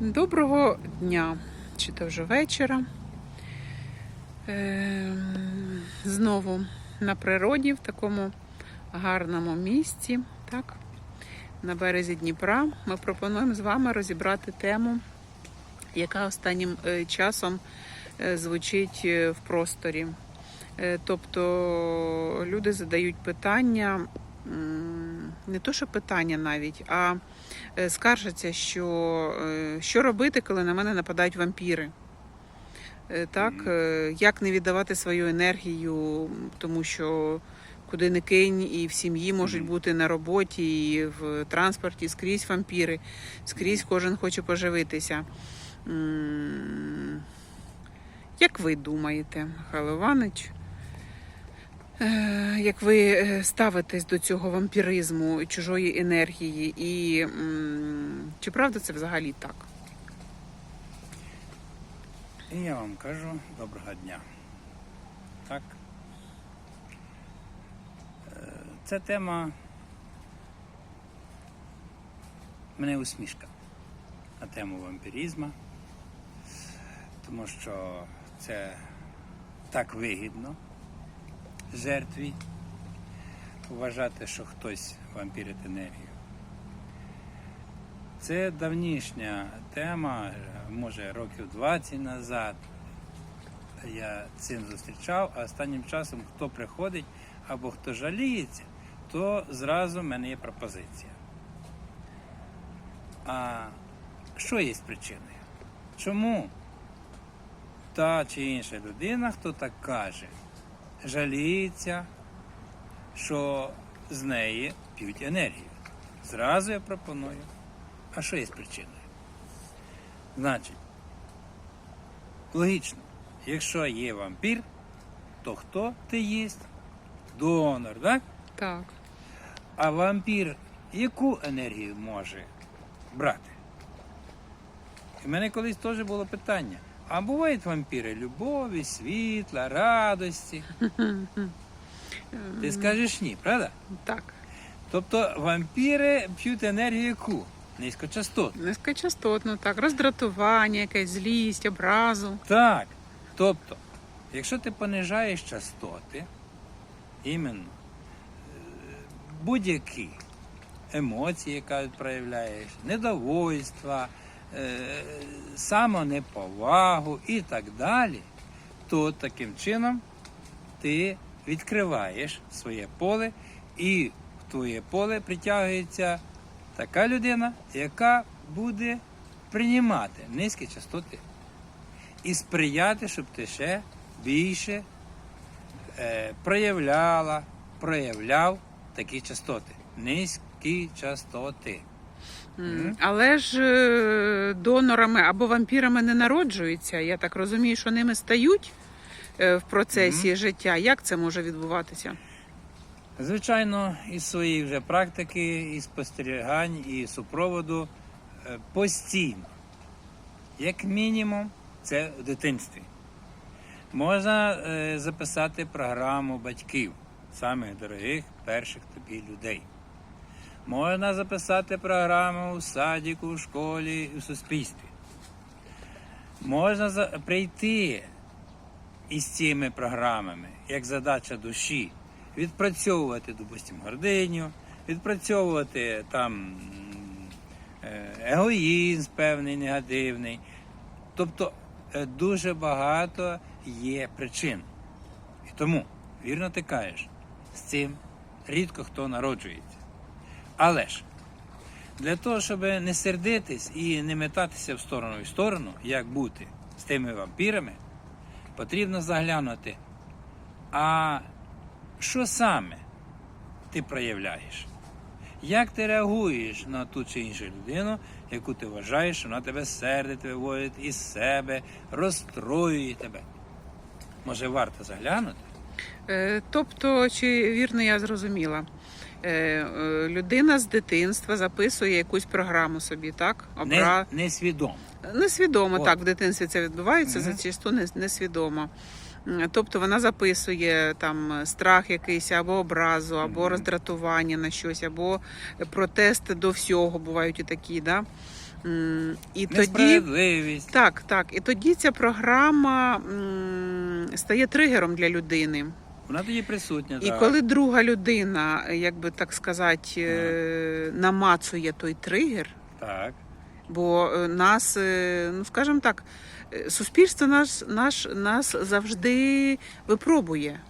Доброго дня, чи то вже вечора. Ем, Знову на природі, в такому гарному місці, так, на березі Дніпра. Ми пропонуємо з вами розібрати тему, яка останнім е, часом е, звучить е, в просторі. Тобто люди задають питання, не то, що питання навіть, а е, скаржаться, що е, що робити, коли на мене нападають вампіри. Е, Так, як не віддавати свою енергію, тому що куди не кинь, і в сім'ї можуть бути на роботі, і в транспорті скрізь вампіри, скрізь кожен хоче поживитися. Як ви думаєте, Михайло Іванович? Е, Як ви е, ставитесь до цього вампіризму чужої енергії, і чи правда це взагалі так? Я вам кажу доброго дня. Так. Е, Ця тема мене усмішка на тему вампіризму, тому що це так вигідно жертві вважати, що хтось вампірить енергію. Це давнішня тема, може років 20 назад. Я цим зустрічав, а останнім часом хто приходить або хто жаліється, то зразу в мене є пропозиція. А що є причиною? Чому та чи інша людина, хто так каже, жаліється, що з неї п'ють енергію? Зразу я пропоную. А що є з причиною? Значить, логічно, якщо є вампір, то хто ти єсть? Донор, так? Так. А вампір яку енергію може брати? І в мене колись теж було питання. А бувають вампіри любові, світла, радості? Ти скажеш ні, правда? Так. Тобто вампіри п'ють енергію яку? Низькочастотну. Низькочастотно, так. Роздратування, якась злість, образу. Так. Тобто, якщо ти понижаєш частоти, іменно е, будь-які емоції, які проявляєш, недовольства, е, самонеповагу і так далі, то таким чином ти відкриваєш своє поле і в твоє поле притягується така людина, яка буде приймати низькі частоти і сприяти, щоб ти ще більше е, проявляла, проявляв такі частоти. Низькі частоти. Але ж е, донорами або вампірами не народжуються. Я так розумію, що ними стають е, в процесі життя. Як це може відбуватися? Звичайно, із своєї вже практики, і спостерігань, і супроводу е, постійно. Як мінімум, це в дитинстві. Можна записати програму батьків, самих дорогих перших тобі людей. Можна записати програму у садіку, у школі, у суспільстві. Можна прийти із цими програмами, як задача душі, відпрацьовувати, допустимо, гординю, відпрацьовувати там е, егоїзм певний, негативний. Тобто е, дуже багато є причин. І тому, вірно ти кажеш, з цим рідко хто народжується. Але ж для того, щоб не сердитись і не метатися в сторону і в сторону, як бути з тими вампірами, потрібно заглянути, а що саме ти проявляєш? Як ти реагуєш на ту чи іншу людину, яку ти вважаєш, що вона тебе сердить, виводить із себе, розстроює тебе? Може, варто заглянути? Е, Тобто, чи вірно я зрозуміла? Е, е, Людина з дитинства записує якусь програму собі, так? Обра... Не, несвідомо. Несвідомо От. так в дитинстві це відбувається, Мгм. зачасту несвідомо. Тобто вона записує там страх якийсь або образу, або Мгм. роздратування на щось, або протести до всього бувають і такі, да? І тоді так, так. І тоді ця програма м, стає тригером для людини. Вона тоді присутня. І так. коли друга людина, як би так сказати, е, намацує той тригер, Так. бо е, нас, е, ну скажімо так, суспільство нас, наш, нас завжди випробує.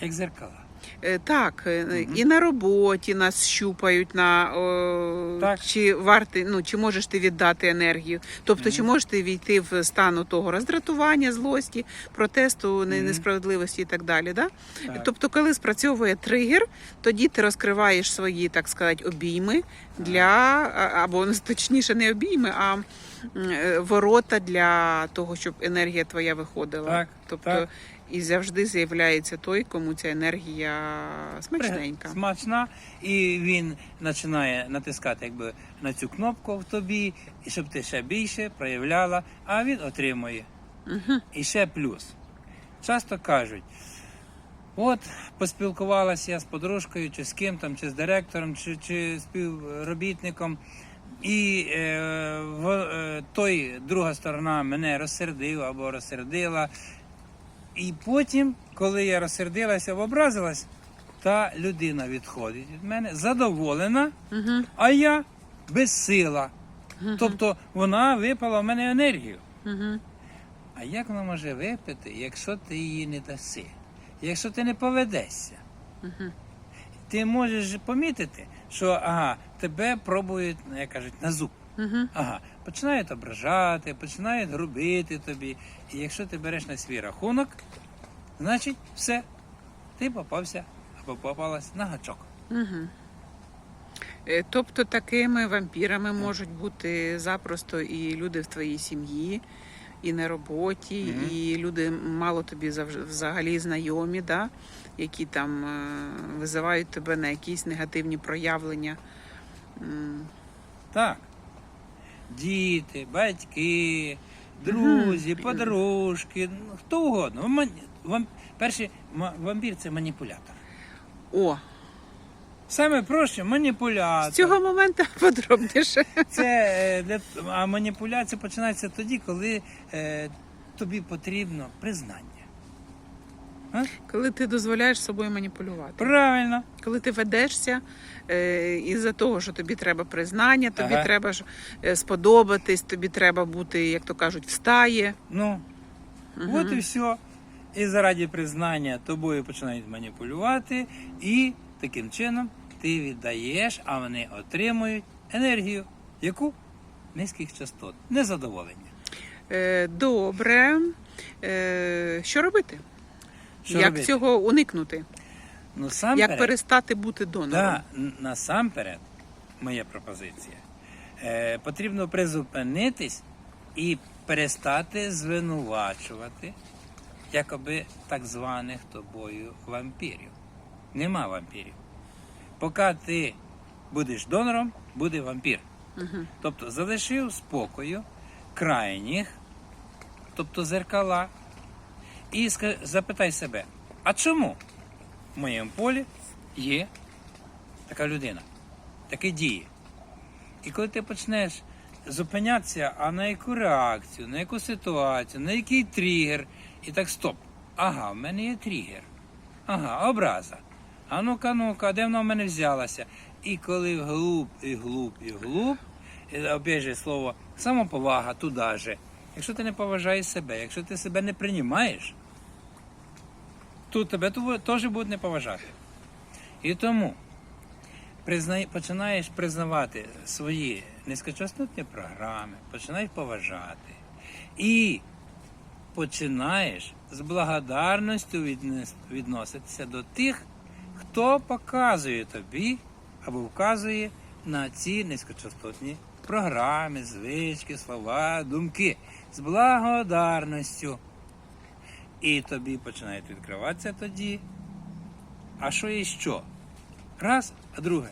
Як зеркала. Е, Так, е, і на роботі нас щупають на о, Так. чи варти, ну чи можеш ти віддати енергію, тобто Мгм. чи можеш ти війти в стан того роздратування, злості, протесту, Мгм. несправедливості і так далі. Да? Так. Тобто, коли спрацьовує тригер, тоді ти розкриваєш свої, так сказати, обійми для або ну, точніше, не обійми, а е, ворота для того, щоб енергія твоя виходила. Так, тобто так. І завжди з'являється той, кому ця енергія смачненька. Смачна, і він починає натискати якби на цю кнопку в тобі, і щоб ти ще більше проявляла, а він отримує. Угу. І ще плюс. Часто кажуть, от поспілкувалася я з подружкою, чи з ким там, чи з директором, чи, чи співробітником, і е, в, е, той друга сторона мене розсердив або розсердила. І потім, коли я розсердилася образилась, та людина відходить від мене задоволена, Угу. а я безсила. Тобто вона випала в мене енергію. Угу. А як вона може випити, якщо ти її не даси? Якщо ти не поведешся? Угу. Ти можеш помітити, що ага, тебе пробують, ну, як кажуть, на зуб. Угу. Ага, починають ображати, починають грубити тобі. І якщо ти береш на свій рахунок, значить все, ти попався або попалась на гачок. Угу. Тобто такими вампірами можуть бути запросто і люди в твоїй сім'ї, і на роботі, Мгм. і люди мало тобі взагалі знайомі, да? які там е, визивають тебе на якісь негативні проявлення. Так. Діти, батьки, друзі, подружки, ну, хто угодно. Вам, вам, перший ма- вампір це маніпулятор. О, Саме проще маніпулятор. з цього моменту подробніше. Це е, для а маніпуляція починається тоді, коли е, тобі потрібно признання. А? Коли ти дозволяєш собою маніпулювати. Правильно. Коли ти ведешся е, із-за того, що тобі треба признання, тобі Ага. треба ж е, сподобатись, тобі треба бути, як то кажуть, в стаї. Ну, Мгм. от і все. І заради признання тобою починають маніпулювати, і таким чином ти віддаєш, а вони отримують енергію, яку низьких частот, незадоволення. Е, Добре. Е, Що робити? Що Як робити? цього уникнути? Ну, сам Як перестати бути донором? Да, насамперед, моя пропозиція. Е, потрібно призупинитись і перестати звинувачувати якоби так званих тобою вампірів. Нема вампірів. Поки ти будеш донором, буде вампір. Мгм. Тобто залишив спокою крайніх, тобто зеркала, і запитай себе, а чому в моєму полі є така людина, таке діє? І коли ти почнеш зупинятися, а на яку реакцію, на яку ситуацію, на який тригер, і так стоп. Ага, в мене є тригер. Ага, образа. А ну-ка, ну-ка, де вона в мене взялася? І коли глуб, і глуб, і глуб, опять слово самоповага туди же. Якщо ти не поважаєш себе, якщо ти себе не приймаєш, то тебе теж будуть не поважати. І тому починаєш признавати свої низькочастотні програми, починаєш поважати. І починаєш з благодарністю відноситися до тих, хто показує тобі або вказує на ці низькочастотні програми, звички, слова, думки з благодарністю. І тобі починають відкриватися тоді. А що є що? Раз, а друге.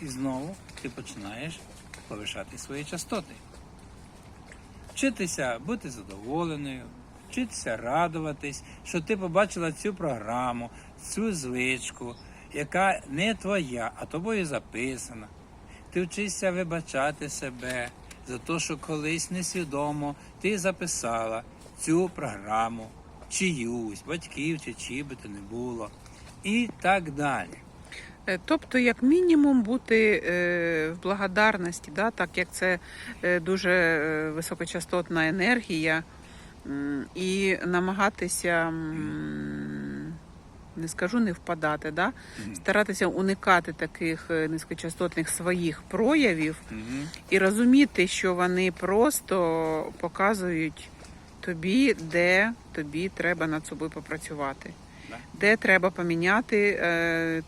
І знову ти починаєш повишати свої частоти. Вчитися бути задоволеною, вчитися радуватись, що ти побачила цю програму, цю звичку, яка не твоя, а тобою записана. Ти вчишся вибачати себе, за те, що колись несвідомо ти записала цю програму, чиюсь, батьків чи би то не було, і так далі. Е, Тобто, як мінімум, бути е, в благодарності, да, так як це е, дуже високочастотна енергія, і намагатися, не скажу не впадати, да, старатися уникати таких низькочастотних своїх проявів і розуміти, що вони просто показують тобі, де тобі треба над собою попрацювати, Да. де треба поміняти е,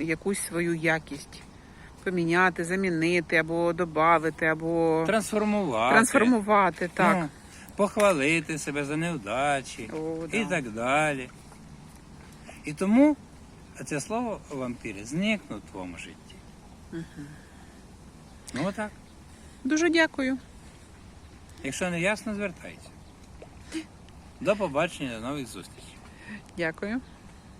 якусь свою якість. Поміняти, замінити або додати, або Трансформувати. трансформувати. Так. Ну, похвалити себе за неудачі О, і так далі. І тому це слово вампіри зникне в твоєму житті. Ну отак. Дуже дякую. Якщо не ясно, звертайся. До побачення, до нових зустрічей. Дякую.